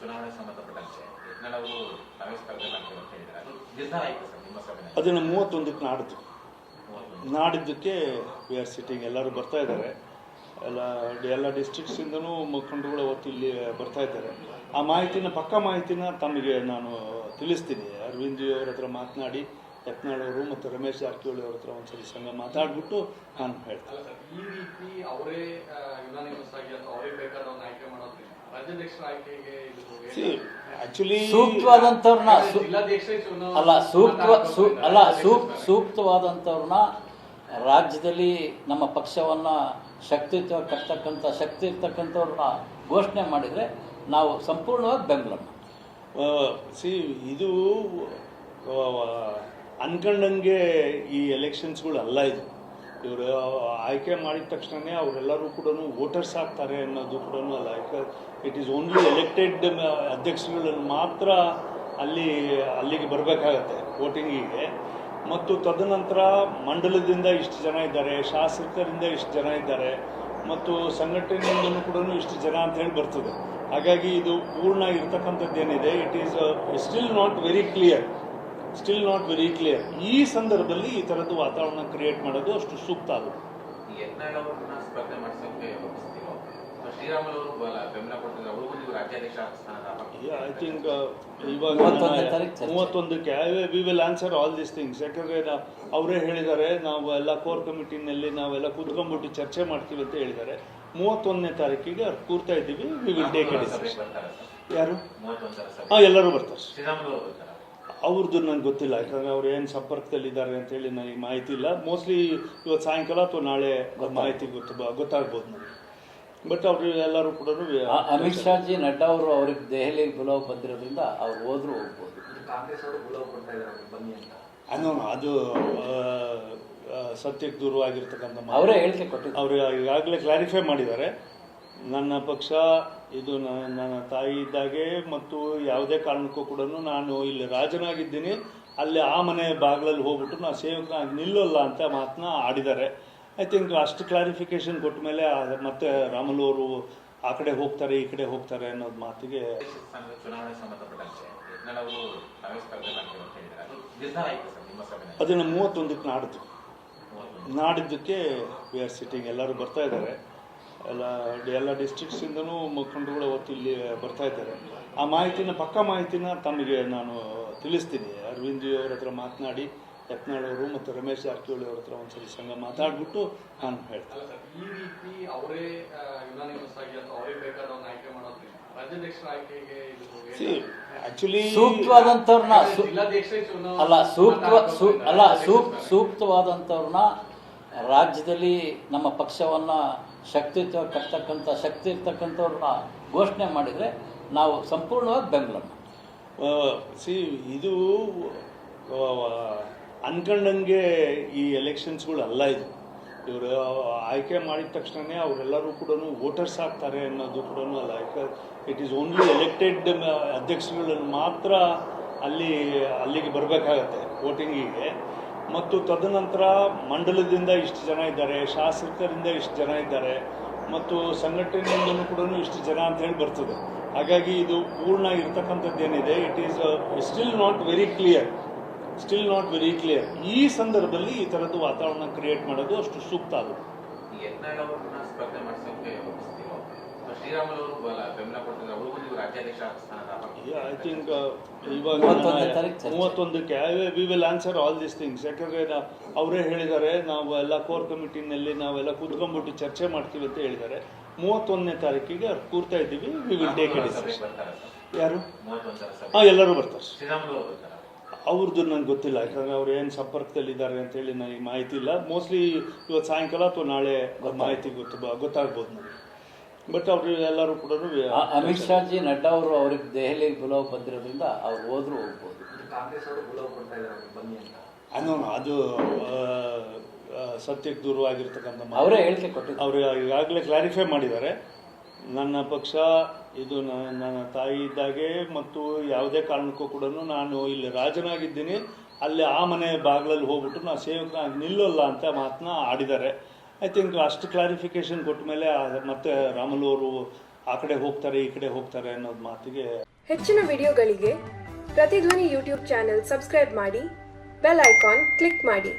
ಚುನಾವಣೆ ಸಂಬಂಧಪಟ್ಟಂತೆ ಯತ್ನಾಳ್ ಅವರು ತಾವೇ ಸ್ಪರ್ಧೆ ಅಂತ ಹೇಳಿದ್ದಾರೆ. ಅದು ನಿರ್ಧಾರ ಆಯ್ತು ಸರ್ ನಿಮ್ಮ ಸಭೆಯಲ್ಲಿ ಅದನ್ನು ಮೂವತ್ತೊಂದಕ್ಕೆ ನಾಡಿದ್ದು. ನಾಡಿದ್ದಕ್ಕೆ ವಿ ಆರ್ ಸಿಟಿಂಗ್ ಎಲ್ಲರೂ ಬರ್ತಾ ಇದ್ದಾರೆ. ಎಲ್ಲ ಎಲ್ಲ ಡಿಸ್ಟ್ರಿಕ್ಟ್ಸಿಂದನೂ ಮುಖಂಡಗಳು ಅವತ್ತು ಇಲ್ಲಿ ಬರ್ತಾ ಇದ್ದಾರೆ. ಆ ಮಾಹಿತಿನ ಪಕ್ಕ ಮಾಹಿತಿನ ತಮಗೆ ನಾನು ತಿಳಿಸ್ತೀನಿ. ಅರವಿಂದ್ ಜಿ ಅವ್ರ ಹತ್ರ ಮಾತನಾಡಿ ಯತ್ನಾಳವರು ಮತ್ತು ರಮೇಶ್ ಜಾರಕಿಹೊಳಿ ಅವ್ರ ಹತ್ರ ಒಂದ್ಸರಿ ಸಂಘ ಮಾತಾಡ್ಬಿಟ್ಟು ನಾನು ಹೇಳ್ತೀನಿ. ಸೂಕ್ತವಾದಂಥವ್ರನ್ನ ಅಲ್ಲ ಸೂಕ್ತ ಅಲ್ಲ ಸೂಕ್ ಸೂಕ್ತವಾದಂಥವ್ರನ್ನ ರಾಜ್ಯದಲ್ಲಿ ನಮ್ಮ ಪಕ್ಷವನ್ನ ಶಕ್ತಿಯುತ ಕಟ್ತಕ್ಕಂಥ ಶಕ್ತಿ ಇರ್ತಕ್ಕಂಥವ್ರನ್ನ ಘೋಷಣೆ ಮಾಡಿದರೆ ನಾವು ಸಂಪೂರ್ಣವಾಗಿ ಬೆಂಬಲ ಸಿ ಇದು ಅನ್ಕೊಂಡಂಗೆ ಈ ಎಲೆಕ್ಷನ್ಸ್ಗಳು ಅಲ್ಲ ಇದು. ಇವರು ಆಯ್ಕೆ ಮಾಡಿದ ತಕ್ಷಣವೇ ಅವರೆಲ್ಲರೂ ಕೂಡ ವೋಟರ್ಸ್ ಆಗ್ತಾರೆ ಅನ್ನೋದು ಕೂಡ ಅಲ್ಲ. ಇಟ್ ಈಸ್ ಓನ್ಲಿ ಎಲೆಕ್ಟೆಡ್ ಅಧ್ಯಕ್ಷರುಗಳನ್ನು ಮಾತ್ರ ಅಲ್ಲಿ, ಅಲ್ಲಿಗೆ ಬರಬೇಕಾಗತ್ತೆ ವೋಟಿಂಗಿಗೆ. ಮತ್ತು ತದನಂತರ ಮಂಡಲದಿಂದ ಇಷ್ಟು ಜನ ಇದ್ದಾರೆ, ಶಾಸಕರಿಂದ ಇಷ್ಟು ಜನ ಇದ್ದಾರೆ, ಮತ್ತು ಸಂಘಟನೆಯಿಂದಲೂ ಕೂಡ ಇಷ್ಟು ಜನ ಅಂತ ಹೇಳಿ ಬರ್ತದೆ. ಹಾಗಾಗಿ ಇದು ಪೂರ್ಣ ಇರ್ತಕ್ಕಂಥದ್ದೇನಿದೆ. It is still not very clear still not very clear ಈ ಸಂದರ್ಭದಲ್ಲಿ ಈ ಥರದ್ದು ವಾತಾವರಣ ಕ್ರಿಯೇಟ್ ಮಾಡೋದು ಅಷ್ಟು ಸೂಕ್ತ ಆಗುತ್ತೆ ಐ ಥಿಂಕ್ ಇವಾಗ. ಮೂವತ್ತೊಂದಕ್ಕೆ we will answer all this things ಯಾಕಂದ್ರೆ ನಾ- ಅವರೇ ಹೇಳಿದ್ದಾರೆ ನಾವು ಎಲ್ಲ ಕೋರ್ ಕಮಿಟಿನಲ್ಲಿ ನಾವೆಲ್ಲ ಕೂತ್ಕೊಂಡ್ಬಿಟ್ಟು ಚರ್ಚೆ ಮಾಡ್ತೀವಿ ಅಂತ ಹೇಳಿದ್ದಾರೆ. ಮೂವತ್ತೊಂದನೇ ತಾರೀಕಿಗೆ ಅವ್ರು ಕೂರ್ತಾ ಇದ್ದೀವಿ ವಿ ವಿಲ್ ಟೇಕ್ ಯಾರು? ಹಾಂ ಎಲ್ಲರೂ ಬರ್ತಾರೆ. ಶ್ರೀರಾಮುಲು ಬರ್ತಾರೆ? ಅವ್ರದ್ದು ನನಗೆ ಗೊತ್ತಿಲ್ಲ. ಯಾಕಂದರೆ ಅವ್ರು ಏನು ಸಂಪರ್ಕದಲ್ಲಿದ್ದಾರೆ ಅಂತೇಳಿ ನನಗೆ ಮಾಹಿತಿ ಇಲ್ಲ. ಮೋಸ್ಟ್ಲಿ ಇವತ್ತು ಸಾಯಂಕಾಲ ಅಥವಾ ನಾಳೆ ಮಾಹಿತಿ ಗೊತ್ತು ಗೊತ್ತಾಗ್ಬೋದು ನನಗೆ. ಬಟ್ ಅವರು ಎಲ್ಲರೂ ಕೂಡ ಅಮಿತ್ ಶಾಜಿ ನಡ್ಡಾ ಅವರು ಅವ್ರಿಗೆ ದೆಹಲಿಗೆ ಬುಲಾವ್ ಬಂದಿರೋದ್ರಿಂದ ಅವ್ರು ಹೋದ್ರು ಹೋಗ್ಬೋದು. ಕಾಂಗ್ರೆಸ್ ಅವರು ಗುಲಾಬ್ ಕೊಡ್ತಾ ಇದ್ದಾರೆ ಬನ್ನಿ ಅಂತ. ಅನ್ನೋ ಅದು ಸತ್ಯಕ್ಕೆ ದೂರವಾಗಿರ್ತಕ್ಕಂಥ ಮಾತು. ಅವರೇ ಹೇಳಿಕೆ ಕೊಟ್ಟಿದ್ರು ಅವರು ಈಗಾಗಲೇ ಕ್ಲಾರಿಫೈ ಮಾಡಿದ್ದಾರೆ. ನನ್ನ ಪಕ್ಷ ಇದು ನನ್ನ ತಾಯಿ ಇದ್ದಾಗೆ ಮತ್ತು ಯಾವುದೇ ಕಾರಣಕ್ಕೂ ಕೂಡ ನಾನು ಇಲ್ಲಿ ರಾಜನಾಗಿದ್ದೀನಿ. ಅಲ್ಲಿ ಆ ಮನೆ ಬಾಗಿಲಲ್ಲಿ ಹೋಗ್ಬಿಟ್ಟು ನಾನು ಸೇವಕನಾಗಿ ನಿಲ್ಲಲ್ಲ ಅಂತ ಮಾತನ್ನ ಆಡಿದ್ದಾರೆ. ಐ ಥಿಂಕ್ ಅಷ್ಟು ಕ್ಲಾರಿಫಿಕೇಶನ್ ಕೊಟ್ಟ ಮೇಲೆ ಮತ್ತೆ ರಾಮುಲು ಅವರು ಆ ಕಡೆ ಹೋಗ್ತಾರೆ ಈ ಕಡೆ ಹೋಗ್ತಾರೆ ಅನ್ನೋದು ಮಾತಿಗೆ ಅದನ್ನು ಮೂವತ್ತೊಂದಕ್ಕೆ ನಾಡಿದ್ದು. ನಾಡಿದ್ದಕ್ಕೆ ವಿ ಆರ್ ಸಿಟ್ಟಿಂಗ್ ಎಲ್ಲರೂ ಬರ್ತಾ ಇದ್ದಾರೆ. ಎಲ್ಲ ಎಲ್ಲ ಡಿಸ್ಟ್ರಿಕ್ಟ್ಸಿಂದನೂ ಮುಖಂಡರುಗಳು ಅವತ್ತು ಇಲ್ಲಿ ಬರ್ತಾ ಇದ್ದಾರೆ. ಆ ಮಾಹಿತಿನ ಪಕ್ಕ ಮಾಹಿತಿನ ತಮಗೆ ನಾನು ತಿಳಿಸ್ತೀನಿ. ಅರವಿಂದ್ ಜಿ ಅವ್ರ ಹತ್ರ ಮಾತನಾಡಿ ಯತ್ನಾಳ್ ಅವರು ಮತ್ತು ರಮೇಶ್ ಜಾರಕಿಹೊಳಿ ಅವ್ರ ಹತ್ರ ಒಂದ್ಸರಿ ಸಂಘ ಮಾತಾಡ್ಬಿಟ್ಟು ನಾನು ಹೇಳ್ತೇನೆ. ಅಲ್ಲ ಸರ್, ಈ ರೀತಿ ಅವರೇ ಸೂಕ್ತವಾದಂಥವ್ರನ್ನ ಅಲ್ಲ ಸೂಕ್ತ ಅಲ್ಲ ಸೂಕ್ತವಾದಂಥವ್ರನ್ನ ರಾಜ್ಯದಲ್ಲಿ ನಮ್ಮ ಪಕ್ಷವನ್ನ ಶಕ್ತಿಯುತ ಕಟ್ತಕ್ಕಂಥ ಶಕ್ತಿ ಇರ್ತಕ್ಕಂಥವ್ರನ್ನ ಘೋಷಣೆ ಮಾಡಿದರೆ ನಾವು ಸಂಪೂರ್ಣವಾಗಿ ಬೆಂಬಲ ಸಿ, ಇದು ಅನ್ಕೊಂಡಂಗೆ ಈ ಎಲೆಕ್ಷನ್ಸ್ಗಳಲ್ಲ ಇದು. ಇವರು ಆಯ್ಕೆ ಮಾಡಿದ ತಕ್ಷಣವೇ ಅವರೆಲ್ಲರೂ ಕೂಡ ವೋಟರ್ಸ್ ಆಗ್ತಾರೆ ಅನ್ನೋದು ಕೂಡ ಅಲ್ಲ. ಇಟ್ ಈಸ್ ಓನ್ಲಿ ಎಲೆಕ್ಟೆಡ್ ಅಧ್ಯಕ್ಷರುಗಳನ್ನು ಮಾತ್ರ ಅಲ್ಲಿ, ಅಲ್ಲಿಗೆ ಬರಬೇಕಾಗತ್ತೆ ವೋಟಿಂಗಿಗೆ ಮತ್ತು ತದನಂತರ ಮಂಡಲದಿಂದ ಇಷ್ಟು ಜನ ಇದ್ದಾರೆ, ಶಾಸಕರಿಂದ ಇಷ್ಟು ಜನ ಇದ್ದಾರೆ, ಮತ್ತು ಸಂಘಟನೆಯಿಂದಲೂ ಕೂಡ ಇಷ್ಟು ಜನ ಅಂತ ಹೇಳಿ ಬರ್ತದೆ. ಹಾಗಾಗಿ ಇದು ಪೂರ್ಣ ಇರ್ತಕ್ಕಂಥದ್ದೇನಿದೆ it is still not very clear still not very clear ಈ ಸಂದರ್ಭದಲ್ಲಿ ಈ ಥರದ್ದು ವಾತಾವರಣ ಕ್ರಿಯೇಟ್ ಮಾಡೋದು ಅಷ್ಟು ಸೂಕ್ತ ಆಗುತ್ತೆ ಐ ಥಿಂಕ್ ಇವಾಗ ತಾರೀಕು ಚರ್ಚೆ. ಮೂವತ್ತೊಂದಕ್ಕೆ we will answer all this things ಯಾಕಂದ್ರೆ ನಾ- ಅವರೇ ಹೇಳಿದ್ದಾರೆ ನಾವು ಎಲ್ಲ ಕೋರ್ ಕಮಿಟಿನಲ್ಲಿ ನಾವೆಲ್ಲ ಕೂತ್ಕೊಂಡ್ಬಿಟ್ಟು ಚರ್ಚೆ ಮಾಡ್ತೀವಿ ಅಂತ ಹೇಳಿದ್ದಾರೆ. ಮೂವತ್ತೊಂದನೇ ತಾರೀಕಿಗೆ ಅವ್ರು ಕೂರ್ತಾ ಇದ್ದೀವಿ ವಿ ವಿಲ್ ಟೇಕ್ ಇಟ್ ಯಾರು? ಹಾ ಎಲ್ಲರೂ ಬರ್ತಾರೆ. ಅವ್ರದ್ದು ನನಗೆ ಗೊತ್ತಿಲ್ಲ ಯಾಕಂದ್ರೆ ಅವ್ರು ಏನು ಸಂಪರ್ಕದಲ್ಲಿದ್ದಾರೆ ಅಂತೇಳಿ ನನಗೆ ಮಾಹಿತಿ ಇಲ್ಲ. ಮೋಸ್ಟ್ಲಿ ಇವತ್ತು ಸಾಯಂಕಾಲ ಅಥವಾ ನಾಳೆ ಮಾಹಿತಿ ಗೊತ್ತು ಗೊತ್ತಾಗ್ಬೋದು ನನಗೆ. ಬಟ್ ಅವರು ಎಲ್ಲರೂ ಕೂಡ ಅಮಿತ್ ಅಮಿತ್ ಶಾಜಿ ನಡ್ಡಾ ಅವರು ಅವ್ರಿಗೆ ದೆಹಲಿಗೆ ಬುಲಾವ್ ಬಂದಿರೋದ್ರಿಂದ ಅವ್ರು ಹೋದ್ರು ಹೋಗ್ಬೋದು. ಕಾಂಗ್ರೆಸ್ ಅವರು ಗುಲಾಬ್ ಕೊಡ್ತಾ ಇದ್ದಾರೆ ಬನ್ನಿ ಅಂತ. ಅನ್ನೋ ಅದು ಸತ್ಯಕ್ಕೆ ದೂರವಾಗಿರ್ತಕ್ಕಂಥ ಮಾತು. ಅವರೇ ಹೇಳಿಕೆ ಕೊಟ್ಟಿದ್ದು. ಅವರು ಈಗಾಗಲೇ ಕ್ಲಾರಿಫೈ ಮಾಡಿದ್ದಾರೆ. ನನ್ನ ಪಕ್ಷ ಇದು ನನ್ನ ತಾಯಿ ಇದ್ದಾಗೆ ಮತ್ತು ಯಾವುದೇ ಕಾರಣಕ್ಕೂ ಕೂಡ ನಾನು ಇಲ್ಲಿ ರಾಜನಾಗಿದ್ದೀನಿ. ಅಲ್ಲಿ ಆ ಮನೆ ಬಾಗಿಲಲ್ಲಿ ಹೋಗ್ಬಿಟ್ಟು ನಾನು ಸೇವಕನಾಗಿ ನಿಲ್ಲಲ್ಲ ಅಂತ ಮಾತನ್ನ ಆಡಿದ್ದಾರೆ. ಐ ಥಿಂಕ್ ಅಷ್ಟು ಕ್ಲಾರಿಫಿಕೇಶನ್ ಕೊಟ್ಟ ಮೇಲೆ ಮತ್ತೆ ರಾಮಲು ಅವರು ಆ ಕಡೆ ಹೋಗ್ತಾರೆ, ಈ ಕಡೆ ಹೋಗ್ತಾರೆ ಅನ್ನೋದು ಮಾತಿಗೆ ಹೆಚ್ಚಿನ ವಿಡಿಯೋಗಳಿಗೆ ಪ್ರತಿಧ್ವನಿ ಯೂಟ್ಯೂಬ್ ಚಾನೆಲ್ ಸಬ್ಸ್ಕ್ರೈಬ್ ಮಾಡಿ, ಬೆಲ್ ಐಕಾನ್ ಕ್ಲಿಕ್ ಮಾಡಿ.